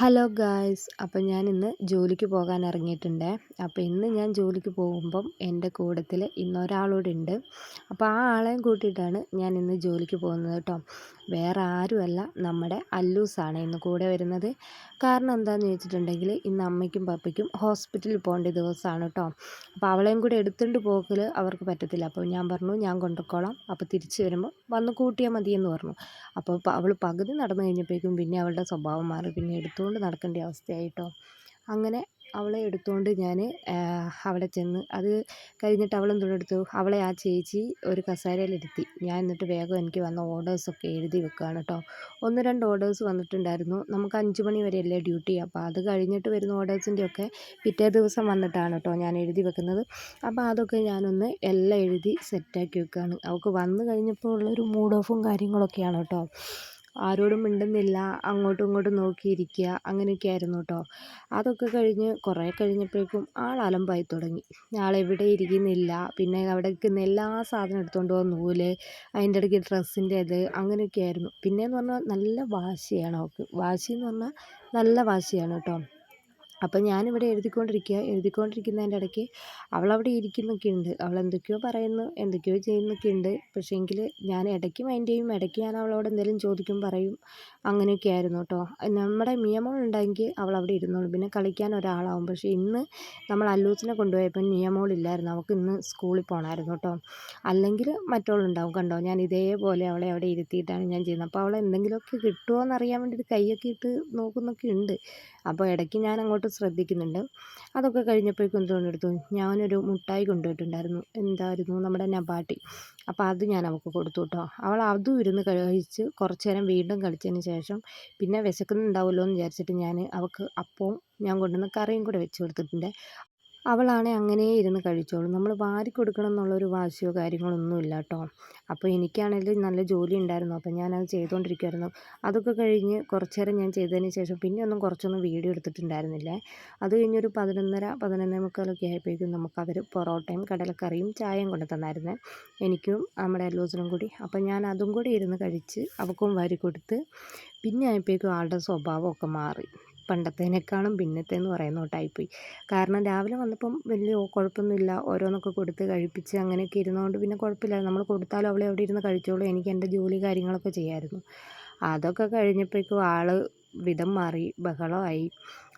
Hello guys അപ്പോൾ ഞാൻ ഇന്ന് ജോലിക്ക് പോകാൻ ഇറങ്ങിയിട്ടുണ്ട്. അപ്പോൾ ഇന്ന് ഞാൻ ജോലിക്ക് പോകുമ്പം എന്റെ കൂടത്തിൽ ഇന്നൊരാളോടുണ്ട്. അപ്പോൾ ആ ആളെയും കൂട്ടിയിട്ടാണ് ഞാൻ ഇന്ന് ജോലിക്ക് പോകുന്നത് കേട്ടോ. വേറെ ആരുമല്ല നമ്മുടെ അല്ലൂസാണ് ഇന്ന് കൂടെ വരുന്നത്. കാരണം എന്താണെന്ന് ചോദിച്ചിട്ടുണ്ടെങ്കിൽ ഇന്ന് അമ്മയ്ക്കും പപ്പയ്ക്കും ഹോസ്പിറ്റലിൽ പോകേണ്ട ദിവസമാണ് കേട്ടോ. അപ്പോൾ അവളെയും കൂടെ എടുത്തുകൊണ്ട് പോകൽ അവർക്ക് പറ്റത്തില്ല. അപ്പോൾ ഞാൻ പറഞ്ഞു ഞാൻ കൊണ്ടുപോയിക്കോളാം അപ്പോൾ തിരിച്ച് വരുമ്പോൾ വന്ന് കൂട്ടിയാൽ മതിയെന്ന് പറഞ്ഞു. അപ്പോൾ അവൾ പകുതി നടന്നു കഴിഞ്ഞപ്പോഴേക്കും പിന്നെ അവളുടെ സ്വഭാവം മാറി. പിന്നെ എടുത്തു എടുത്തുകൊണ്ട് നടക്കേണ്ട അവസ്ഥയായിട്ടോ. അങ്ങനെ അവളെ എടുത്തുകൊണ്ട് ഞാൻ അവിടെ ചെന്ന് അത് കഴിഞ്ഞിട്ട് അവളും എടുത്തു. അവളെ ആ ചേച്ചി ഒരു കസേരയിലിരുത്തി. ഞാൻ എന്നിട്ട് വേഗം എനിക്ക് വന്ന ഓർഡേഴ്സൊക്കെ എഴുതി വെക്കുകയാണ് കേട്ടോ ഒന്ന് രണ്ട് ഓർഡേഴ്സ് വന്നിട്ടുണ്ടായിരുന്നു. നമുക്ക് അഞ്ച് മണി വരെയല്ലേ ഡ്യൂട്ടി അപ്പോൾ അത് കഴിഞ്ഞിട്ട് വരുന്ന ഓർഡേഴ്സിന്റെയൊക്കെ പിറ്റേ ദിവസം വന്നിട്ടാണ് കേട്ടോ ഞാൻ എഴുതി വെക്കുന്നത്. അപ്പോൾ അതൊക്കെ ഞാനൊന്ന് എല്ലാം എഴുതി സെറ്റാക്കി വെക്കുകയാണ് അവൾക്ക് വന്നു കഴിഞ്ഞപ്പോൾ ഉള്ളൊരു മൂഡ് ഓഫും കാര്യങ്ങളൊക്കെയാണ് കേട്ടോ ആരോടും മിണ്ടുന്നില്ല അങ്ങോട്ടും ഇങ്ങോട്ടും നോക്കിയിരിക്കുക അങ്ങനെയൊക്കെ ആയിരുന്നു കേട്ടോ അതൊക്കെ കഴിഞ്ഞ് കുറേ കഴിഞ്ഞപ്പോഴേക്കും ആൾ അലമ്പായി തുടങ്ങി. ആളെവിടെ ഇരിക്കുന്നില്ല? പിന്നെ അവിടെ നിൽക്കുന്ന എല്ലാ സാധനം എടുത്തുകൊണ്ട് പോകുന്ന നൂൽ അതിന്റെ ഇടയ്ക്ക് ഡ്രസ്സിന്റെ ഇത് അങ്ങനെയൊക്കെ ആയിരുന്നു. പിന്നെയെന്ന് പറഞ്ഞാൽ നല്ല വാശിയാണ് അവൾക്ക്. വാശി എന്ന് പറഞ്ഞാൽ നല്ല വാശിയാണ് കേട്ടോ അപ്പം ഞാനിവിടെ എഴുതിക്കൊണ്ടിരിക്കുക. എഴുതിക്കൊണ്ടിരിക്കുന്നതിന്റെ ഇടയ്ക്ക് അവളവിടെ ഇരിക്കുന്നൊക്കെ ഉണ്ട്. അവൾ എന്തൊക്കെയോ പറയുന്നു എന്തൊക്കെയോ ചെയ്യുന്നൊക്കെ ഉണ്ട്. പക്ഷേങ്കിൽ ഞാൻ ഇടയ്ക്ക് മൈൻഡ് ചെയ്യും. ഇടയ്ക്ക് ഞാൻ അവളോട് എന്തെങ്കിലും ചോദിക്കും പറയും. അങ്ങനെയൊക്കെ ആയിരുന്നു കേട്ടോ. നമ്മുടെ മിയമോൾ ഉണ്ടെങ്കിൽ അവൾ അവിടെ ഇരുന്നോളും. പിന്നെ കളിക്കാൻ ഒരാളാവും. പക്ഷേ ഇന്ന് നമ്മൾ അല്ലൂസിനെ കൊണ്ടുപോയപ്പോൾ മിയമോൾ ഇല്ലായിരുന്നു. അവൾക്ക് ഇന്ന് സ്കൂളിൽ പോകണമായിരുന്നു കേട്ടോ. അല്ലെങ്കിൽ മറ്റോളുണ്ടാവും കണ്ടോ? ഞാൻ ഇതേപോലെ അവളെ അവിടെ ഇരുത്തിയിട്ടാണ് ഞാൻ ചെയ്യുന്നത്. അപ്പോൾ അവളെ എന്തെങ്കിലുമൊക്കെ കിട്ടുമോ എന്നറിയാൻ വേണ്ടിയിട്ട് കൈയൊക്കെ ഇട്ട് നോക്കുന്നൊക്കെ ഉണ്ട്. അപ്പോൾ ഇടയ്ക്ക് ഞാൻ അങ്ങോട്ട് ശ്രദ്ധിക്കുന്നുണ്ട്. അതൊക്കെ കഴിഞ്ഞപ്പോഴേക്കും എന്ത് എടുത്തു. ഞാനൊരു മുട്ടായി കൊണ്ടുപോയിട്ടുണ്ടായിരുന്നു എന്തായിരുന്നു? നമ്മുടെ നബാട്ടി. അപ്പോൾ അത് ഞാൻ അവൾക്ക് കൊടുത്തു കേട്ടോ അവൾ അതും ഇരുന്ന് കഴിച്ച് കുറച്ച് നേരം വീണ്ടും കളിച്ചതിന് ശേഷം പിന്നെ വിശക്കുന്നുണ്ടാവുമല്ലോ എന്ന് വിചാരിച്ചിട്ട് ഞാൻ അവൾക്ക് അപ്പവും ഞാൻ കൊണ്ടുവന്ന കറിയും കൂടെ വെച്ച് കൊടുത്തിട്ടുണ്ട്. അവളാണെ അങ്ങനെ ഇരുന്ന് കഴിച്ചോളും. നമ്മൾ വാരി കൊടുക്കണം എന്നുള്ളൊരു വാശിയോ കാര്യങ്ങളൊന്നും ഇല്ല കേട്ടോ അപ്പോൾ എനിക്കാണെങ്കിൽ നല്ല ജോലി ഉണ്ടായിരുന്നു. അപ്പോൾ ഞാനത് ചെയ്തുകൊണ്ടിരിക്കുമായിരുന്നു അതൊക്കെ കഴിഞ്ഞ് കുറച്ച് നേരം ഞാൻ ചെയ്തതിന് ശേഷം പിന്നെ ഒന്നും കുറച്ചൊന്നും വീഡിയോ എടുത്തിട്ടുണ്ടായിരുന്നില്ലേ. അത് കഴിഞ്ഞൊരു പതിനൊന്നര പതിനൊന്നേ മുക്കാലൊക്കെ ആയപ്പോഴേക്കും നമുക്ക് അവർ പൊറോട്ടയും കടലക്കറിയും ചായയും കൊണ്ട് തന്നായിരുന്നു. എനിക്കും നമ്മുടെ എല്ലോസിനും കൂടി. അപ്പോൾ ഞാൻ അതും കൂടി ഇരുന്ന് കഴിച്ച് അവൾക്കും വാരി കൊടുത്ത് പിന്നെ ആയപ്പോഴേക്കും ആളുടെ സ്വഭാവമൊക്കെ മാറി. പണ്ടത്തേനേക്കാളും പിന്നത്തേന്ന് പറയുന്ന കൂട്ടായിപ്പോയി കാരണം രാവിലെ വന്നപ്പം വലിയ കുഴപ്പമൊന്നുമില്ല ഓരോന്നൊക്കെ കൊടുത്ത് കഴിപ്പിച്ച് അങ്ങനെയൊക്കെ ഇരുന്നതുകൊണ്ട് പിന്നെ കുഴപ്പമില്ല നമ്മൾ കൊടുത്താലും അവളെ അവിടെ ഇരുന്ന് കഴിച്ചോളൂ. എനിക്ക് എന്റെ ജോലി കാര്യങ്ങളൊക്കെ ചെയ്യാമായിരുന്നു അതൊക്കെ കഴിഞ്ഞപ്പോഴേക്കും ആൾ വിധം മാറി. ബഹളമായി.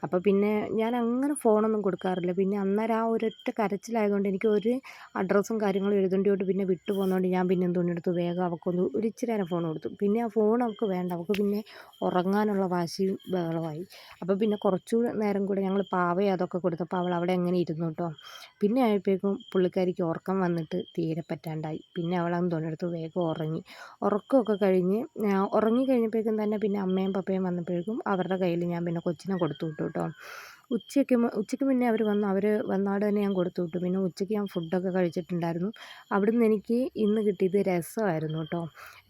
അപ്പോൾ പിന്നെ ഞാൻ അങ്ങനെ ഫോണൊന്നും കൊടുക്കാറില്ല. പിന്നെ അന്നേരം ആ ഒരൊറ്റ കരച്ചിലായതുകൊണ്ട് എനിക്ക് ഒരു അഡ്രസ്സും കാര്യങ്ങളും എഴുതേണ്ടതുകൊണ്ട് പിന്നെ വിട്ടു പോകുന്നതുകൊണ്ട് ഞാൻ പിന്നെ എന്തോന്നെടുത്തു വേഗം അവൾക്കൊന്ന് ഒരു ഇച്ചിരി നേരം ഫോൺ കൊടുത്തു. പിന്നെ ആ ഫോൺ അവൾക്ക് വേണ്ട. അവൾക്ക് പിന്നെ ഉറങ്ങാനുള്ള വാശിയും ബഹളമായി. അപ്പോൾ പിന്നെ കുറച്ചു നേരം കൂടെ ഞങ്ങൾ പാവയെ അതൊക്കെ കൊടുത്തപ്പോൾ അവൾ അവിടെ എങ്ങനെ ഇരുന്നു കേട്ടോ പിന്നെ ആയപ്പോഴേക്കും പുള്ളിക്കാരിക്ക് ഉറക്കം വന്നിട്ട് തീരെ പറ്റാണ്ടായി. പിന്നെ അവൾ എടുത്ത് വേഗം ഉറങ്ങി. ഉറക്കമൊക്കെ കഴിഞ്ഞ് ഉറങ്ങി കഴിഞ്ഞപ്പോഴേക്കും തന്നെ പിന്നെ അമ്മയും പപ്പയും വന്നപ്പോഴേക്കും അവരുടെ കയ്യിൽ ഞാൻ പിന്നെ കൊച്ചിനെ കൊടുത്തു വിട്ടു കേട്ടോ ഉച്ചയ്ക്ക് ഉച്ചയ്ക്ക് മുന്നേ അവർ വന്നു. അവർ വന്നാട് തന്നെ ഞാൻ കൊടുത്തു വിട്ടു പിന്നെ ഉച്ചയ്ക്ക് ഞാൻ ഫുഡൊക്കെ കഴിച്ചിട്ടുണ്ടായിരുന്നു. അവിടുന്ന് എനിക്ക് ഇന്ന് കിട്ടിയത് രസമായിരുന്നു കേട്ടോ.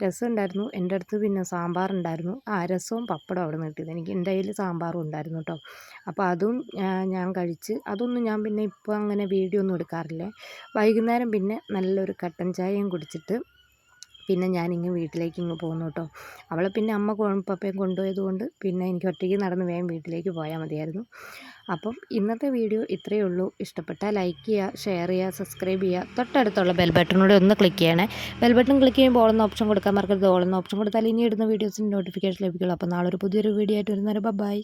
രസം ഉണ്ടായിരുന്നു. എന്റെ അടുത്ത് പിന്നെ സാമ്പാറുണ്ടായിരുന്നു ആ രസവും പപ്പടവും അവിടെ നിന്ന് കിട്ടിയത്. എനിക്ക് എന്റെ കയ്യിൽ സാമ്പാറും ഉണ്ടായിരുന്നു കേട്ടോ. അപ്പോൾ അതും ഞാൻ കഴിച്ച് അതൊന്നും ഞാൻ പിന്നെ ഇപ്പോൾ അങ്ങനെ വീഡിയോ ഒന്നും എടുക്കാറില്ല. വൈകുന്നേരം പിന്നെ നല്ലൊരു കട്ടൻ ചായയും കുടിച്ചിട്ട് പിന്നെ ഞാനിങ്ങ് വീട്ടിലേക്ക് ഇങ്ങ് പോന്നു കേട്ടോ. അവളെ പിന്നെ അമ്മ പപ്പയും കൊണ്ടുപോയത് കൊണ്ട് പിന്നെ എനിക്ക് ഒറ്റയ്ക്ക് നടന്ന് വേഗം വീട്ടിലേക്ക് പോയാൽ മതിയായിരുന്നു. അപ്പം ഇന്നത്തെ വീഡിയോ ഇത്രയേ ഉള്ളൂ. ഇഷ്ടപ്പെട്ടാൽ ലൈക്ക് ചെയ്യുക ഷെയർ ചെയ്യുക സബ്സ്ക്രൈബ് ചെയ്യുക. തൊട്ടടുത്തുള്ള ബെൽ ബട്ടണൂടെ ഒന്ന് ക്ലിക്ക് ചെയ്യണേ. ബെൽ ബട്ടൺ ക്ലിക്ക് ചെയ്യുമ്പോൾ ഓളെന്ന ഓപ്ഷൻ കൊടുക്കാൻ മറക്കരുത്. ഓളെന്ന ഓപ്ഷൻ കൊടുത്താൽ ഇനി ഇടുന്ന വീഡിയോസിന്റെ നോട്ടിഫിക്കേഷൻ ലഭിക്കുള്ളൂ. അപ്പോൾ നാളെ ഒരു പുതിയൊരു വീഡിയോ ആയിട്ട് വരുന്നവരെ ബൈ.